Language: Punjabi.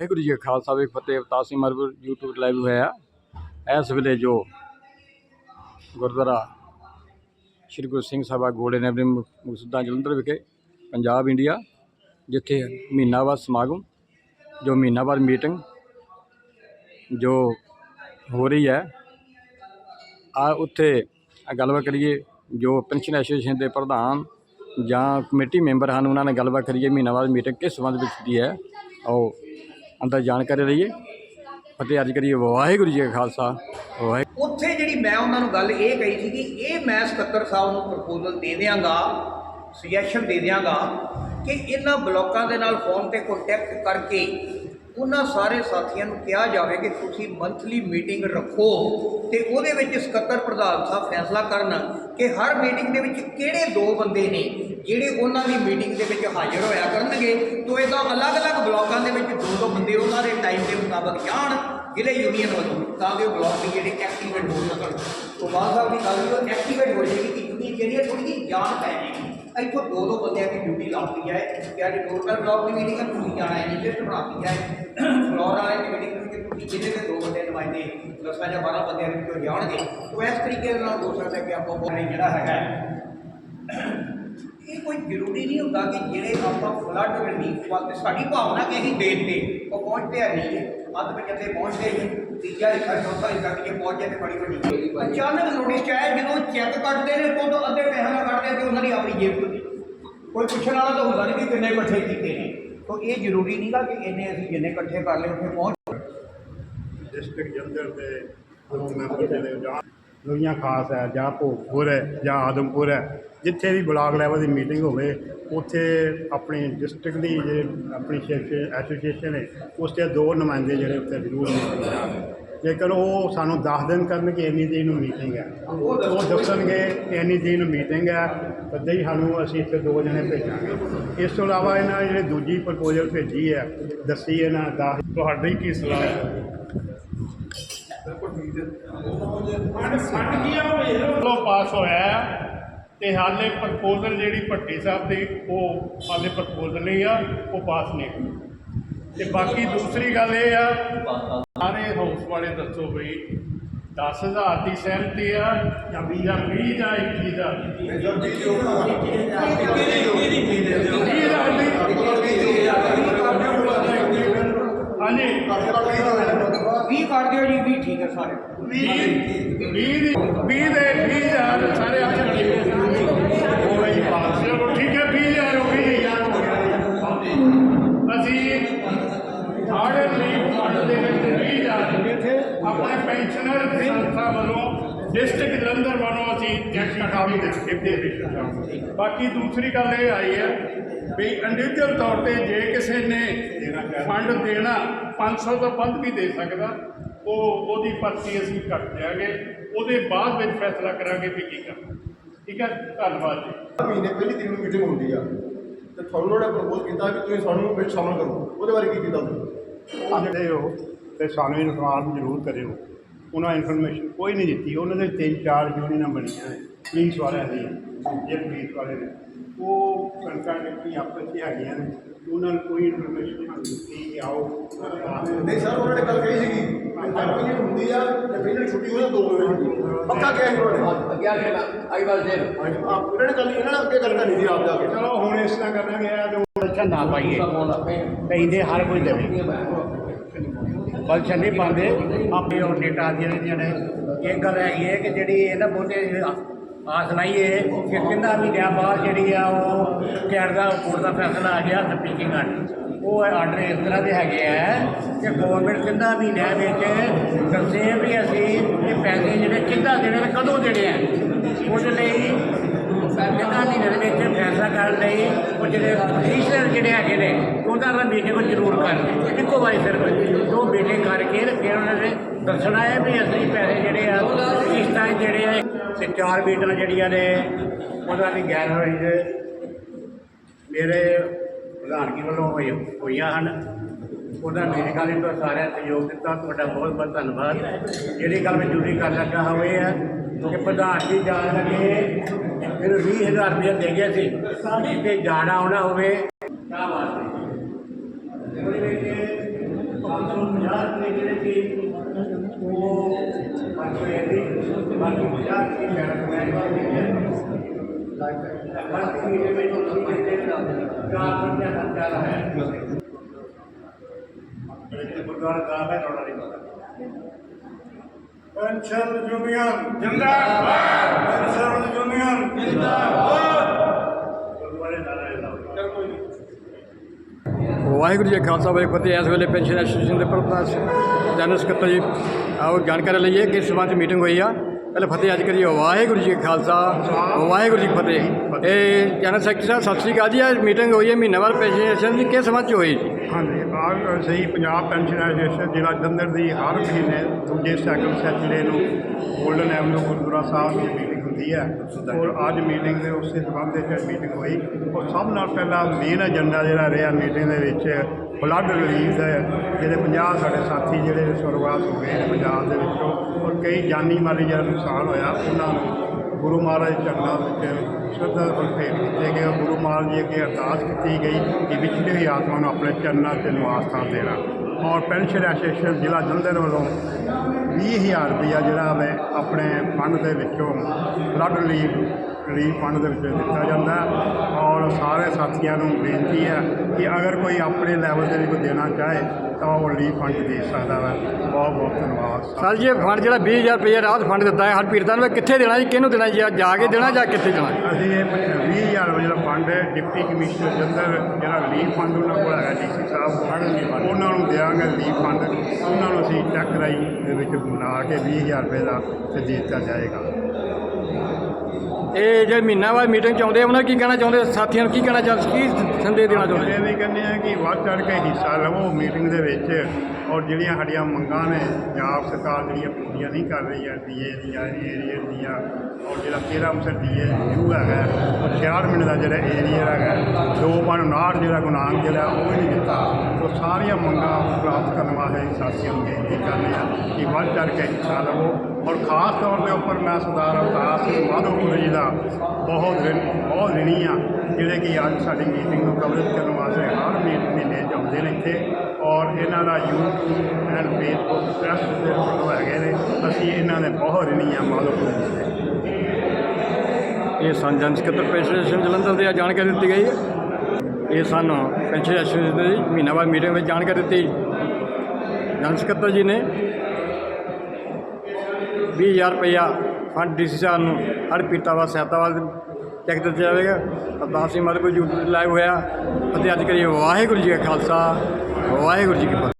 ਵਾਹਿਗੁਰੂ ਜੀ ਕਾ ਖਾਲਸਾ ਵੇਖ ਫਤਿਹ। ਅਵਤਾਰ ਸਿੰਘ ਮਰਬੂਰ YouTube ਲਾਈਵ ਹੋਇਆ। ਇਸ ਵੇਲੇ ਜੋ ਗੁਰਦੁਆਰਾ ਸ਼੍ਰੀ ਗੁਰੂ ਸਿੰਘ ਸਭਾ ਗੋੜੇ ਨਗਰੀ ਮਕਸੂਦਾਂ ਜਲੰਧਰ ਵਿਖੇ ਪੰਜਾਬ ਇੰਡੀਆ ਜਿੱਥੇ ਮਹੀਨਾਵਾਰ ਸਮਾਗਮ, ਜੋ ਮਹੀਨਾਵਾਰ ਮੀਟਿੰਗ, ਜੋ ਹੋ ਰਹੀ ਹੈ। ਆ ਉੱਥੇ ਗੱਲਬਾਤ ਕਰੀਏ, ਜੋ ਪੈਨਸ਼ਨ ਐਸੋਸੀਏਸ਼ਨ ਦੇ ਪ੍ਰਧਾਨ ਜਾਂ ਕਮੇਟੀ ਮੈਂਬਰ ਹਨ, ਉਹਨਾਂ ਨੇ ਗੱਲਬਾਤ ਕਰੀਏ। ਮਹੀਨਾਵਾਰ ਮੀਟਿੰਗ ਕਿਸ ਸੰਬੰਧ ਵਿੱਚ ਦੀ ਹੈ? ਆਓ ਅੰਦਰ ਜਾਣਕਾਰੀ ਲਈਏ। ਅਤੇ ਅੱਜ ਕਰੀਏ ਵਾਹਿਗੁਰੂ ਜੀ ਕਾ ਖਾਲਸਾ। ਵਾਹਿਗੁਰੂ ਉੱਥੇ ਜਿਹੜੀ ਮੈਂ ਉਹਨਾਂ ਨੂੰ ਗੱਲ ਇਹ ਕਹੀ ਸੀ ਕਿ ਇਹ ਮੈਂ ਸਕੱਤਰ ਸਾਹਿਬ ਨੂੰ ਪ੍ਰਪੋਜ਼ਲ ਦੇ ਦਿਆਂਗਾ ਸੁਜੈਸ਼ਨ ਦੇ ਦਿਆਂਗਾ ਕਿ ਇਹਨਾਂ ਬਲੋਕਾਂ ਦੇ ਨਾਲ ਫੋਨ ਤੇ ਕੰਟੈਕਟ ਕਰਕੇ ਉਹਨਾਂ ਸਾਰੇ ਸਾਥੀਆਂ ਨੂੰ ਕਿਹਾ ਜਾਵੇ ਕਿ ਤੁਸੀਂ ਮੰਥਲੀ ਮੀਟਿੰਗ ਰੱਖੋ ਤੇ ਉਹਦੇ ਵਿੱਚ ਸਕੱਤਰ ਪ੍ਰਧਾਨ ਸਾਹਿਬ ਫੈਸਲਾ ਕਰਨ ਕਿ ਹਰ ਮੀਟਿੰਗ ਦੇ ਵਿੱਚ ਕਿਹੜੇ ਦੋ ਬੰਦੇ ਨੇ ਜਿਹੜੇ ਉਹਨਾਂ ਦੀ ਮੀਟਿੰਗ ਦੇ ਵਿੱਚ ਹਾਜ਼ਰ ਹੋਇਆ ਕਰਨਗੇ, ਤੋਂ ਇਹਦਾ ਅਲੱਗ-ਅਲੱਗ ਬਲਾਕਾਂ ਦੇ ਵਿੱਚ ਦੋ ਦੋ ਬੰਦੇ ਉਹਨਾਂ ਦੇ ਟਾਈਮ ਦੇ ਮੁਤਾਬਕ ਜਾਣ ਜਿਹੜੇ ਯੂਨੀਅਨ ਵੱਲੋਂ। ਤਾਂ ਕਿ ਉਹ ਬਲਾਕ ਵੀ ਜਿਹੜੇ ਐਕਟੀਵੇਟ ਹੋ ਸਕਣ। ਤੋਂ ਬਾਅਦ ਸਾਹਿਬ ਦੀ ਗੱਲ ਵੀ ਐਕਟੀਵੇਟ ਹੋ ਜਾਏਗੀ ਕਿ ਯੂਨੀਅਨ ਜਿਹੜੀ ਹੈ ਥੋੜੀ ਜਿਹੀ ਜਾਣ ਪੈ ਜਾਏਗੀ। ਇੱਥੋਂ ਦੋ ਦੋ ਬੰਦਿਆਂ ਦੀ ਡਿਊਟੀ ਲਾਤੀ ਜਾਏ ਕਿ ਅੱਜ ਟੋਟਲ ਬਲਾਕ ਦੀ ਮੀਟਿੰਗ ਨੂੰ ਤੁਸੀਂ ਜਾਣਾ ਹੈ ਨਹੀਂ ਲਿਸਟ ਬਣਾਤੀ ਜਾਏ ਫਲੋਰ ਵਾਲੇ ਦੀ ਮੀਟਿੰਗ ਵਿੱਚ ਤੁਸੀਂ ਜਿਹਦੇ ਦੇ ਦੋ ਬੰਦੇ ਨੁਮਾਇੰਦੇ ਦਸਾਂ ਜਾਂ 12 ਬੰਦਿਆਂ ਦੇ ਵਿੱਚੋਂ ਜਾਣਗੇ। ਉਹ ਇਸ ਤਰੀਕੇ ਦੇ ਨਾਲ ਹੋ ਸਕਦਾ ਕਿ ਆਪਾਂ ਬਹੁਤ ਜਿਹੜਾ ਹੈਗਾ ਕੋਈ ਜ਼ਰੂਰੀ ਨਹੀਂ ਹੁੰਦਾ ਕਿ ਜਿਹੜੇ ਆਪਾਂ ਫਲੱਡ ਰਿਲੀਫ ਵਾਸਤੇ ਸਾਡੀ ਭਾਵਨਾ ਕਿ ਅਸੀਂ ਦੇਣ ਤੇ ਉਹ ਪਹੁੰਚਦੇ ਆ ਨਹੀਂ ਹੈ ਅੱਧ ਵਿੱਚ ਤੇ ਪਹੁੰਚਦੇ ਹੀ ਤੀਜਾ ਹਿੱਸਾ ਚੌਥਾ ਹਿੱਸਾ ਕਿ ਜੇ ਪਹੁੰਚੇ ਬੜੀ ਵੱਡੀ ਅਚਾਨਕ ਨੋਟਿਸ ਚਾਹੇ ਜਦੋਂ ਚੈੱਕ ਕੱਟਦੇ ਨੇ ਤੋਂ ਤੋਂ ਅੱਧੇ ਪੈਸੇ ਨਾਲ ਕੱਢਦੇ ਤੇ ਉਹਨਾਂ ਦੀ ਆਪਣੀ ਜੇਬ ਤੋਂ ਕੋਈ ਪੁੱਛਣ ਵਾਲਾ ਤਾਂ ਹੁੰਦਾ ਨਹੀਂ ਕਿ ਕਿੰਨੇ ਇਕੱਠੇ ਕੀਤੇ ਨੇ। ਤਾਂ ਇਹ ਜ਼ਰੂਰੀ ਨਹੀਂਗਾ ਕਿ ਇੰਨੇ ਅਸੀਂ ਜਿੰਨੇ ਇਕੱਠੇ ਕਰ ਲਏ, ਉੱਥੇ ਪਹੁੰਚ ਡਿਸਟ੍ਰਿਕਟ ਜਲੰਧਰ ਦੇ ਮੈਂਬਰ ਜਿਹੜੇ ਜਾਂ ਲੋਹੀਆਂ ਖਾਸ ਹੈ, ਜਾਂ ਭੋਗਪੁਰ ਹੈ, ਜਾਂ ਆਦਮਪੁਰ ਹੈ, ਜਿੱਥੇ ਵੀ ਬਲਾਕ ਲੈਵਲ ਦੀ ਮੀਟਿੰਗ ਹੋਵੇ, ਉੱਥੇ ਆਪਣੀ ਡਿਸਟ੍ਰਿਕਟ ਦੀ ਜਿਹੜੇ ਆਪਣੀ ਐਸੋਸੀਏਸ਼ਨ ਹੈ, ਉਸ 'ਤੇ ਦੋ ਨੁਮਾਇੰਦੇ ਜਿਹੜੇ ਉੱਥੇ ਜ਼ਰੂਰ ਮੀਟਿੰਗ ਕਰਾਂਗੇ ਜੇਕਰ ਉਹ ਸਾਨੂੰ ਦੱਸ ਦਿਨ ਕਰਨ ਕਿ ਇੰਨੀ ਦਿਨ ਨੂੰ ਮੀਟਿੰਗ ਹੈ। ਉਹ ਦੱਸਣਗੇ, ਇੰਨੀ ਦਿਨ ਨੂੰ ਮੀਟਿੰਗ ਹੈ, ਤਦੇ ਹੀ ਸਾਨੂੰ ਅਸੀਂ ਇੱਥੇ ਦੋ ਜਣੇ ਭੇਜਾਂਗੇ। ਇਸ ਤੋਂ ਇਲਾਵਾ ਇਹਨਾਂ ਨੇ ਜਿਹੜੀ ਦੂਜੀ ਪ੍ਰਪੋਜ਼ਲ ਭੇਜੀ ਹੈ, ਦੱਸੀ ਇਹਨਾਂ ਦਾ ਤੁਹਾਡੀ ਕੀ ਸਲਾਹ ਹੈ? ਲੋ ਪਾਸ ਹੋਇਆ ਤੇ ਹਾਲੇ ਪ੍ਰਪੋਜ਼ਲ ਜਿਹੜੀ ਭੱਟੀ ਸਾਹਿਬ ਦੀ ਉਹ ਹਾਲੇ ਪ੍ਰਪੋਜ਼ਲ ਨਹੀਂ ਆ ਉਹ ਪਾਸ ਨਹੀਂ ਹੋਈ। ਤੇ ਬਾਕੀ ਦੂਸਰੀ ਗੱਲ ਇਹ ਆ ਸਾਰੇ ਹਾਊਸ ਵਾਲੇ ਦੱਸੋ ਬਈ 10000 ਦੀ ਸਹਿਮਤੀ ਆ ਜਾਂ 20 ਜਾਂ 20 ਜਾਂ 21 ਦਾ 20 ਦਾ। ਹਾਂਜੀ। 20 ਕਰ ਦਿਓ ਜੀ 20 ਠੀਕ ਹੈ ਸਾਰੇ। 20 ਦੀ 20 ਦੇ 20000 ਸਾਰੇ ਆ ਜਾਣਗੇ ਉਹ ਹੀ ਪਾਸ ਚਲੋ ਠੀਕ ਹੈ 20000 ਹੋ ਗਈ ਯਾਰ ਹੋ ਗਿਆ ਅਸੀਂ ਸਾਡੇ ਲਈ ਫੰਡ ਦੇ ਵਿੱਚ 20000 ਆਪਣੇ ਪੈਨਸ਼ਨਰ ਸੰਸਥਾ ਵੱਲੋਂ ਡਿਸਟ੍ਰਿਕਟ ਜਲੰਧਰ ਵੱਲੋਂ ਅਸੀਂ ਚੈੱਕ ਕਟਾ ਵੀ ਦਿੱਤੇ ਦੇ ਬਾਕੀ ਦੂਸਰੀ ਗੱਲ ਇਹ ਆਈ ਹੈ ਵੀ ਇੰਡੀਵਿਜੂਅਲ ਤੌਰ ਤੇ ਜੇ ਕਿਸੇ ਨੇ ਫੰਡ ਦੇਣਾ 500 ਤੋਂ ਵੱਧ ਵੀ ਦੇ ਸਕਦਾ ਉਹ ਉਹਦੀ ਪਰਚੀ ਅਸੀਂ ਕੱਟ ਦਿਆਂਗੇ। ਉਹਦੇ ਬਾਅਦ ਵਿੱਚ ਫੈਸਲਾ ਕਰਾਂਗੇ ਵੀ ਕੀ ਕਰਨਾ। ਠੀਕ ਹੈ ਧੰਨਵਾਦ ਜੀ। ਮਹੀਨੇ ਪਹਿਲੀ ਤਰੀਕ ਨੂੰ ਮੀਟਿੰਗ ਹੁੰਦੀ ਆ। ਤੇ ਤੁਹਾਨੂੰ ਉਹਨਾਂ ਪ੍ਰਪੋਜ਼ ਕੀਤਾ ਕਿ ਤੁਸੀਂ ਸਾਨੂੰ ਵਿੱਚ ਸ਼ਾਮਲ ਕਰੋ। ਉਹਦੇ ਬਾਰੇ ਕੀ ਕੀਤਾ ਤੁਸੀਂ? ਜਿਹੜੇ ਹੋ ਤੇ ਸਾਨੂੰ ਇਨਫਾਰਮ ਜ਼ਰੂਰ ਕਰਿਓ। ਉਹਨਾਂ ਇਨਫੋਰਮੇਸ਼ਨ ਕੋਈ ਨਹੀਂ ਦਿੱਤੀ। ਉਹਨਾਂ ਦੇ ਤਿੰਨ ਚਾਰ ਯੂਨੀਅਨਾਂ ਬਣੀਆਂ ਨੇ। ਪੁਲਿਸ ਵਾਲਿਆਂ ਦੀ ਇਹ ਪੁਲਿਸ ਵਾਲੇ ਨੇ। ਉਹ ਕੰਟਰੈਕਟੀ ਆਪਸ ਵਿੱਚ ਹੈਗੀਆਂ ਨੇ। ਉਹਨਾਂ ਨੂੰ ਕੋਈ ਇਨਫੋਰਮੇਸ਼ਨ ਨਹੀਂ ਦਿੱਤੀ ਕਿ ਆਓ। ਨਹੀਂ ਸਰ ਉਹਨਾਂ ਨੇ ਗੱਲ ਕਹੀ ਸੀਗੀ ਪਹਿਲੀ ਹੁੰਦੀ ਆ ਤੇ ਪਹਿਲੀ ਛੁੱਟੀ ਹੋਈ ਦੋ ਵਜੇ ਪੱਕਾ ਕਿਹਾ ਸੀ ਉਹਨਾਂ ਨੇ? ਅੱਗੇ ਆਈ ਵਾਰ ਦੇ ਹਾਂਜੀ ਆਪ ਉਹਨਾਂ ਨੇ ਗੱਲ ਇਹਨਾਂ ਨੇ ਅੱਗੇ ਗੱਲ ਕਰਨੀ ਸੀ ਆਪ ਜਾ ਕੇ ਚਲੋ ਹੁਣ ਇਸ ਤਰ੍ਹਾਂ ਕਰਨਾ ਗਿਆ ਜੋ ਪਲਸ਼ਨ ਨਾ ਪਾਈਏ। ਕਹਿੰਦੇ ਹਰ ਕੋਈ ਦੇਵੇ। ਫੰਕਸ਼ਨ ਨਹੀਂ ਪਾਉਂਦੇ ਆਪੇ ਉਹ ਡੇਟਾ ਦੀਆਂ ਨੇ ਇਹ ਗੱਲ ਹੈਗੀ ਹੈ ਕਿ ਜਿਹੜੀ ਇਹ ਨਾ ਬਹੁਤੇ ਆਸ ਲਾਈਏ ਕਿ ਕਿੰਨਾ ਮਹੀਨਿਆਂ ਬਾਅਦ ਜਿਹੜੀ ਆ ਉਹ ਕੈਨੇਡਾ ਕੋਰਟ ਦਾ ਫੈਸਲਾ ਆ ਗਿਆ ਸਪੀਕਿੰਗ ਆਰਡਰ ਉਹ ਆਰਡਰ ਇਸ ਤਰ੍ਹਾਂ ਦੇ ਹੈਗੇ ਆ ਕਿ ਗਵਰਨਮੈਂਟ ਕਿੰਨਾ ਮਹੀਨਿਆਂ ਵਿੱਚ ਦੱਸੇ ਵੀ ਅਸੀਂ ਇਹ ਪੈਸੇ ਜਿਹੜੇ ਕਿੰਨਾ ਦੇਣੇ ਤੇ ਕਦੋਂ ਦੇਣੇ ਆ? ਉਹਦੇ ਲਈ ਕਿੰਨਾ ਮਹੀਨੇ ਦੇ ਵਿੱਚ ਫੈਸਲਾ ਕਰਨ ਲਈ ਉਹ ਜਿਹੜੇ ਪਟੀਸ਼ਨਰ ਜਿਹੜੇ ਹੈਗੇ ਨੇ ਉਹਨਾਂ ਦਾ ਮੀਟਿੰਗ ਜ਼ਰੂਰ ਕਰਨ ਇੱਕੋ ਵਾਰੀ ਸਿਰਫ ਦੋ ਮੀਟਿੰਗ ਕਰਕੇ ਤੇ ਫਿਰ ਉਹਨਾਂ ਨੇ ਦੱਸਣਾ ਹੈ ਵੀ ਅਸੀਂ ਪੈਸੇ ਜਿਹੜੇ ਆ ਇਸ ਕਿਸ਼ਤਾਂ ਜਿਹੜੇ ਆ, ਤੇ ਚਾਰ ਮੀਟਿੰਗਾਂ ਜਿਹੜੀਆਂ ਨੇ ਉਹਨਾਂ ਦੀ ਗੈਰ ਹੋਈ ਦੇ ਮੇਰੇ ਪ੍ਰਧਾਨਗੀ ਵੱਲੋਂ ਹੋਈ ਹੋਈਆਂ ਹਨ। ਉਹਨਾਂ ਮੇਰੇ ਗੱਲ ਤੋਂ ਸਾਰਿਆਂ ਸਹਿਯੋਗ ਦਿੱਤਾ, ਤੁਹਾਡਾ ਬਹੁਤ ਬਹੁਤ ਧੰਨਵਾਦ। ਜਿਹੜੀ ਗੱਲ ਮੈਂ ਜ਼ਰੂਰੀ ਕਰ ਲੱਗਾ ਹੋਵੇ ਆ ਕਿ ਪ੍ਰਧਾਨ ਜੀ ਜਾਣ ਲੱਗੇ ਫਿਰ 20000 ਰੁਪਏ ਦੇ ਗਏ ਸੀ। ਕਿਤੇ ਜਾਣਾ ਆਉਣਾ ਹੋਵੇ। ਤਾਂ ਵਾਸਤੇ ਉਹਦੇ ਵਿੱਚ 550 ਰੁਪਏ ਜਿਹੜੇ ਸੀ, ਉਹ 500 ਦੀ ਬਾਕੀ 50 ਰੁਪਏ ਸ਼ਹਿਰ ਕਮੇਟੀ ਦੇ ਬਾਕੀ ਮੀਟਿੰਗ ਵਿੱਚ ਤੁਸੀਂ ਕਹਿੰਦੇ ਚਾਰ ਰੁਪਏ ਦਾ ਖਰਚਾ ਹੈ ਇਹ ਗੁਰਦੁਆਰਾ ਸਾਹਿਬ ਹੈ ਰੋਣਾ ਨਹੀਂ ਪਤਾ। ਪੈਨਸ਼ਨ ਯੂਨੀਅਨ ਜਿੰਦਾਬਾਦ ਪੈਨਸ਼ਨ ਯੂਨੀਅਨ ਜਿੰਦਾਬਾਦ ਗੁਰਦੁਆਰੇ ਨਾਰਾਇਣ ਲਾਓ ਵਾਹਿਗੁਰੂ ਜੀ ਕਾ ਖਾਲਸਾ ਵਾਹਿਗੁਰੂ ਜੀ ਕੀ ਫਤਿਹ ਇਸ ਵੇਲੇ ਪੈਨਸ਼ਨ ਐਸੋਸੀਏਸ਼ਨ ਦੇ ਪ੍ਰਧਾਨ ਜਨਰਲ ਸਕੱਤਰ ਜੀ ਆਓ ਜਾਣਕਾਰੀ ਲਈਏ ਕਿਸ ਸੰਬੰਧ ਮੀਟਿੰਗ ਹੋਈ ਆ ਪਹਿਲੇ ਫਤਿਹ ਅੱਜ ਕਰੀਏ ਵਾਹਿਗੁਰੂ ਜੀ ਕਾ ਖਾਲਸਾ ਵਾਹਿਗੁਰੂ ਜੀ ਕੀ ਫਤਿਹ ਇਹ ਜਨਰਲ ਸੈਕਟਰੀ ਸਾਹਿਬ ਸਤਿ ਸ੍ਰੀ ਅਕਾਲ ਜੀ ਅੱਜ ਮੀਟਿੰਗ ਹੋਈ ਹੈ ਮਹੀਨਾਵਾਰ ਪੈਨਸ਼ਨ ਐਸੋਸੀਏਸ਼ਨ ਦੀ ਕਿਸ ਸੰਬੰਧ 'ਚ ਹੋਈ ਜੀ ਹਾਂਜੀ ਆਹ ਸਹੀ ਪੰਜਾਬ ਪੈਨਸ਼ਨ ਐਸੋਸੀਏਸ਼ਨ ਜ਼ਿਲ੍ਹਾ ਜਲੰਧਰ ਦੀ ਹਰ ਮਹੀਨੇ ਦੂਜੇ ਸੈਕੰਡ ਸੈਚਰਡੇ ਨੂੰ ਗੋਲਡਨ ਐਵਨਿਊ ਗੁਰਦੁਆਰਾ ਸਾਹਿਬ ਦੀ ਮੀਟਿੰਗ ਹੁੰਦੀ ਹੈ। ਔਰ ਅੱਜ ਮੀਟਿੰਗ ਦੇ ਉਸੇ ਸੰਬੰਧ ਵਿੱਚ ਮੀਟਿੰਗ ਹੋਈ। ਔਰ ਸਭ ਨਾਲ ਪਹਿਲਾਂ ਮੇਨ ਏਜੰਡਾ ਜਿਹੜਾ ਰਿਹਾ ਮੀਟਿੰਗ ਦੇ ਵਿੱਚ ਬਲੱਡ ਰਿਲੀਜ਼ ਹੈ, ਜਿਹੜੇ 50 ਸਾਡੇ ਸਾਥੀ ਜਿਹੜੇ ਸੁਰਗਾਸ ਹੋ ਗਏ ਨੇ ਪੰਜਾਬ ਦੇ ਵਿੱਚੋਂ। ਔਰ ਕਈ ਜਾਨੀ ਮਾਲੀ ਜਿਹੜਾ ਨੁਕਸਾਨ ਹੋਇਆ, ਉਹਨਾਂ ਨੂੰ ਗੁਰੂ ਮਹਾਰਾਜ ਦੇ ਚਰਨਾਂ ਵਿੱਚ ਸ਼ਰਧਾ ਫੁੱਲ ਭੇਟ ਕੀਤੇ ਗਏ ਗੁਰੂ ਮਹਾਰਾਜ ਜੀ ਅੱਗੇ ਅਰਦਾਸ ਕੀਤੀ ਗਈ ਕਿ ਵਿਛੜੀ ਹੋਈ ਆਤਮਾ ਨੂੰ ਆਪਣੇ ਚਰਨਾਂ 'ਤੇ ਨਿਵਾਸ ਥਾਂ ਦੇਣਾ। ਔਰ ਪੈਨਸ਼ਨ ਐਸੋਸੀਏਸ਼ਨ ਜ਼ਿਲ੍ਹਾ ਜਲੰਧਰ ਵੱਲੋਂ 20000 ਰੁਪਇਆ ਜਿਹੜਾ ਵੇ ਆਪਣੇ ਫੰਡ ਦੇ ਵਿੱਚੋਂ ਬਲੱਡ ਰਿਲੀਫ ਰਿਲੀਫ ਫੰਡ ਦੇ ਵਿੱਚੋਂ ਦਿੱਤਾ ਜਾਂਦਾ ਔਰ ਸਾਰੇ ਸਾਥੀਆਂ ਨੂੰ ਬੇਨਤੀ ਹੈ ਕਿ ਅਗਰ ਕੋਈ ਆਪਣੇ ਲੈਵਲ ਵੀ ਕੋਈ ਦੇਣਾ ਚਾਹੇ ਤਾਂ ਉਹ ਰਿਲੀਫ ਫੰਡ ਦੇ ਸਕਦਾ ਹੈ ਬਹੁਤ ਬਹੁਤ ਧੰਨਵਾਦ। ਸਰ ਜੀ ਇਹ ਫੰਡ ਜਿਹੜਾ 20000 ਰੁਪਏ ਰਾਹਤ ਫੰਡ ਦਿੱਤਾ ਹੈ ਹਰ ਪੀੜਤਾਂ ਨੂੰ ਕਿੱਥੇ ਦੇਣਾ ਜੀ? ਕਿਹਨੂੰ ਦੇਣਾ ਜੀ? ਜਾ ਕੇ ਦੇਣਾ ਜਾਂ ਕਿੱਥੇ ਦੇਣਾ ਅਸੀਂ ਇਹ 20000 ਰੁਪਏ ਜਿਹੜਾ ਫੰਡ ਹੈ ਡਿਪਟੀ ਕਮਿਸ਼ਨਰ ਜੰਦਰ ਜਿਹੜਾ ਰਿਲੀਫ ਫੰਡ ਉਹਨਾਂ ਕੋਲ ਹੈਗਾ ਡੀਸੀ ਸਾਹਿਬ ਉਹਨਾਂ ਨੂੰ ਦਿਆਂਗੇ ਰਿਲੀਫ ਫੰਡ ਉਹਨਾਂ ਨੂੰ ਅਸੀਂ ਚੈੱਕ ਰਾਈ ਦੇ ਵਿੱਚ ਬਣਾ ਕੇ 20000 ਰੁਪਏ ਦਾ ਤੇ ਦੇ ਦਿੱਤਾ ਜਾਏਗਾ। ਇਹ ਜਿਹੜੇ ਮਹੀਨਾਵਾਰ ਮੀਟਿੰਗ 'ਚ ਆਉਂਦੇ ਆ, ਉਹਨਾਂ ਨੂੰ ਕੀ ਕਹਿਣਾ ਚਾਹੁੰਦੇ ਸਾਥੀਆਂ ਨੂੰ ਕੀ ਕਹਿਣਾ ਚਾਹੁੰਦੇ ਕੀ ਸੰਦੇਸ਼ ਦੇਣਾ ਚਾਹੁੰਦੇ ਇਹ ਵੀ ਕਹਿੰਦੇ ਆ ਕਿ ਵੱਧ ਚੜ੍ਹ ਕੇ ਹਿੱਸਾ ਲਵੋ ਮੀਟਿੰਗ ਦੇ ਵਿੱਚ ਔਰ ਜਿਹੜੀਆਂ ਸਾਡੀਆਂ ਮੰਗਾਂ ਨੇ ਪੰਜਾਬ ਸਰਕਾਰ ਜਿਹੜੀਆਂ ਪੂਰੀਆਂ ਨਹੀਂ ਕਰ ਰਹੀ ਹੈ ਡੀਏ ਦੀਆਂ ਏਰੀਆ ਦੀਆਂ ਔਰ ਜਿਹੜਾ 13% ਡੀਏ ਯੂ ਹੈਗਾ ਉਹ 66 ਮਿੰਟ ਦਾ ਜਿਹੜਾ ਏਰੀਆ ਹੈਗਾ ਦੋ ਪੰਜ ਉਨਾਹਠ ਜਿਹੜਾ ਗੁਨਾਂਗ ਜਿਹੜਾ ਉਹ ਵੀ ਨਹੀਂ ਦਿੱਤਾ। ਉਹ ਸਾਰੀਆਂ ਮੰਗਾਂ ਪ੍ਰਾਪਤ ਕਰਨ ਵਾਸਤੇ ਸਾਥੀਆਂ ਨੂੰ ਬੇਨਤੀ ਕਰਨੀ ਆ ਕਿ ਵੱਧ ਚੜ੍ਹ ਕੇ ਹਿੱਸਾ ਲਵੋ ਔਰ ਖਾਸ ਤੌਰ ਦੇ ਉੱਪਰ ਮੈਂ ਸਰਦਾਰ ਅਵਤਾਰ ਸਿੰਘ ਮਾਧੋਪੁਰ ਜੀ ਦਾ ਬਹੁਤ ਬਹੁਤ ਰਿਣੀ ਆ ਜਿਹੜੇ ਕਿ ਅੱਜ ਸਾਡੀ ਮੀਟਿੰਗ ਨੂੰ ਕਵਰੇਜ ਕਰਨ ਵਾਸਤੇ ਹਰ ਮਹੀਨੇ ਮਹੀਨੇ 'ਚ ਨੇ ਇੱਥੇ ਔਰ ਇਹਨਾਂ ਦਾ YouTube ਐਂਡ ਫੇਸਬੁੱਕ ਪ੍ਰੈਸ ਦੇ ਫੋਟੋ ਹੈਗੇ ਨੇ। ਅਸੀਂ ਇਹਨਾਂ ਦੇ ਬਹੁਤ ਰਿਣੀ ਆ ਮਾਧੋਪੁਰ ਜੀ ਦੇ। ਇਹ ਸਨ ਜਨ ਸਕੱਤਰ ਪੈਨਸ਼ਨ ਜਲੰਧਰ ਦੀ ਆ ਜਾਣਕਾਰੀ ਦਿੱਤੀ ਗਈ। ਹੈ ਇਹ ਸਾਨੂੰ ਪੈਨਸ਼ਨ ਐਸੋਸੀਏਸ਼ਨ ਦੀ ਮਹੀਨਾਵਾਰ ਮੀਟਿੰਗ ਵਿੱਚ ਜਾਣਕਾਰੀ ਦਿੱਤੀ। ਜਨ ਸਕੱਤਰ ਜੀ ਨੇ। 20000 ਰੁਪਇਆ ਫੰਡ ਡੀਸੀ ਸਾਹਿਬ ਨੂੰ ਹਰ ਪੀਤਾ ਵਾ ਸਹਾਇਤਾ ਵੱਲ ਚੈੱਕ ਦਿੱਤਾ ਜਾਵੇਗਾ। ਅਰਦਾਸ ਸਿੰਘ ਮਰ ਕੋਈ ਯੂਟਿਊਬ ਲਾਈਵ ਹੋਇਆ। ਅਤੇ ਅੱਜ ਕਰੀਏ ਵਾਹਿਗੁਰੂ ਜੀ ਕਾ ਖਾਲਸਾ, ਵਾਹਿਗੁਰੂ ਜੀ ਕੀ ਫਤਿਹ।